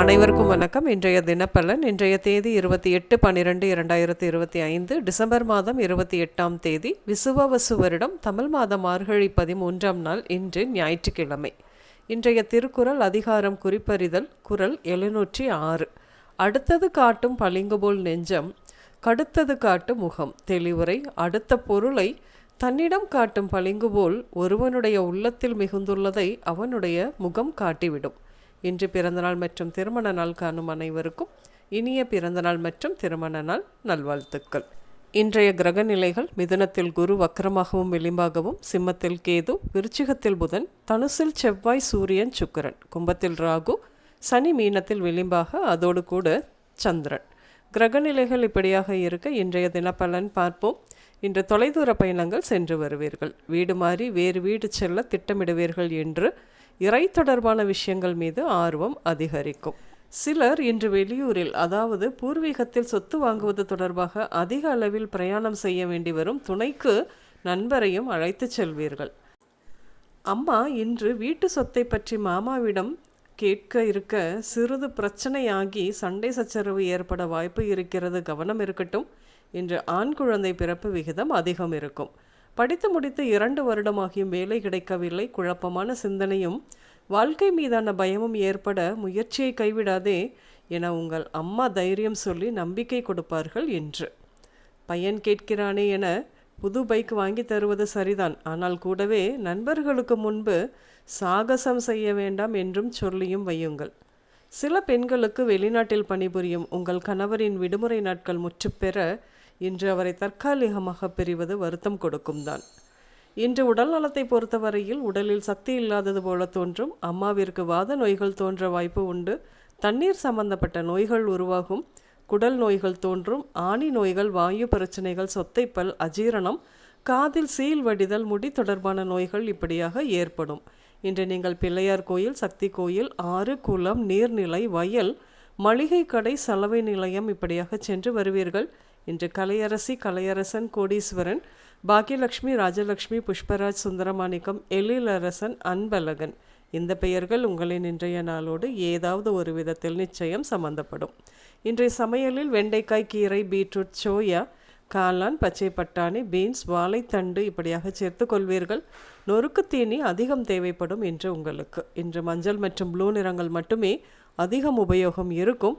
அனைவருக்கும் வணக்கம். இன்றைய தினப்பலன் இன்றைய தேதி இருபத்தி எட்டு பன்னிரெண்டு இரண்டாயிரத்தி இருபத்தி ஐந்து டிசம்பர் மாதம் இருபத்தி எட்டாம் தேதி விசுவவசு வருடம் தமிழ் மாதம் மார்கழி பதிமூன்றாம் நாள் இன்று ஞாயிற்றுக்கிழமை. இன்றைய திருக்குறள் அதிகாரம் குறிப்பறிதல் குறள் எழுநூற்றி ஆறு. அடுத்தது காட்டும் பளிங்கு போல் நெஞ்சம் கடுத்தது காட்டும் முகம். தெளிவுரை அடுத்த பொருளை தன்னிடம் காட்டும் பளிங்கு போல் ஒருவனுடைய உள்ளத்தில் மிகுந்துள்ளதை அவனுடைய முகம் காட்டிவிடும். இன்று பிறந்தநாள் மற்றும் திருமண நாள் காணும் அனைவருக்கும் இனிய பிறந்தநாள் மற்றும் திருமண நாள் நல்வாழ்த்துக்கள். இன்றைய கிரக நிலைகள் மிதுனத்தில் குரு வக்கரமாகவும் விளிம்பாகவும் சிம்மத்தில் கேது விருச்சிகத்தில் புதன் தனுசில் செவ்வாய் சூரியன் சுக்கிரன். கும்பத்தில் ராகு சனி மீனத்தில் விளிம்பாக அதோடு கூட சந்திரன். கிரகநிலைகள் இப்படியாக இருக்க இன்றைய தினப்பலன் பார்ப்போம். இன்று தொலைதூர பயணங்கள் சென்று வருவீர்கள். வீடு மாறி வேறு வீடு செல்ல திட்டமிடுவீர்கள் என்று இறை தொடர்பான விஷயங்கள் மீது ஆர்வம் அதிகரிக்கும். சிலர் இன்று வெளியூரில் அதாவது பூர்வீகத்தில் சொத்து வாங்குவது தொடர்பாக அதிக அளவில் பிரயாணம் செய்ய வேண்டி வரும் துணைக்கு நண்பரையும் அழைத்துச் செல்வீர்கள். அம்மா இன்று வீட்டு சொத்தை பற்றி மாமாவிடம் கேட்க இருக்க சிறிது பிரச்சனையாகி சண்டை சச்சரவு ஏற்பட வாய்ப்பு இருக்கிறது கவனம் இருக்கட்டும் இன்று ஆண் குழந்தை பிறப்பு விகிதம் அதிகம் இருக்கும். படித்து முடித்து இரண்டு வருடமாகியும் வேலை கிடைக்கவில்லை. குழப்பமான சிந்தனையும் வாழ்க்கை மீதான பயமும் ஏற்பட முயற்சியை கைவிடாதே என உங்கள் அம்மா தைரியம் சொல்லி நம்பிக்கை கொடுப்பார்கள் என்று. பையன் கேட்கிறானே என புது பைக் வாங்கி தருவது சரிதான். ஆனால் கூடவே நண்பர்களுக்கு முன்பு சாகசம் செய்ய வேண்டாம் என்றும் சொல்லியும் வையுங்கள். சில பெண்களுக்கு வெளிநாட்டில் பணிபுரியும் உங்கள் கணவரின் விடுமுறை நாட்கள் முற்றுப்பெற இன்று அவரை தற்காலிகமாக பிரிவது வருத்தம் கொடுக்கும் தான். இன்று உடல் நலத்தை பொறுத்தவரையில் உடலில் சக்தி இல்லாதது போல தோன்றும் அம்மாவிற்கு வாத நோய்கள் தோன்ற வாய்ப்பு உண்டு தண்ணீர் சம்பந்தப்பட்ட நோய்கள் உருவாகும் குடல் நோய்கள் தோன்றும் ஆணி நோய்கள் வாயு பிரச்சனைகள் சொத்தைப்பல் அஜீரணம் காதில் சீல் வடிதல் முடி தொடர்பான நோய்கள் இப்படியாக ஏற்படும். இன்று நீங்கள் பிள்ளையார் கோயில் சக்தி கோயில் ஆறு குளம் நீர்நிலை வயல் மளிகை கடை சலவை நிலையம் இப்படியாக சென்று வருவீர்கள். இன்று கலையரசி கலையரசன் கோடீஸ்வரன் பாக்கியலட்சுமி ராஜலட்சுமி புஷ்பராஜ் சுந்தரமாணிக்கம் எழிலரசன் அன்பழகன். இந்த பெயர்கள் உங்களின் இன்றைய நாளோடு ஏதாவது ஒரு விதத்தில் நிச்சயம் சம்பந்தப்படும். இன்றைய சமையலில் வெண்டைக்காய் கீரை பீட்ரூட் சோயா காளான் பச்சை பட்டாணி பீன்ஸ் வாழைத்தண்டு இப்படியாக சேர்த்து கொள்வீர்கள். நொறுக்கு தீனி அதிகம் தேவைப்படும் இன்று உங்களுக்கு. இன்று மஞ்சள் மற்றும் ப்ளூ நிறங்கள் மட்டுமே அதிகம் உபயோகம் இருக்கும்.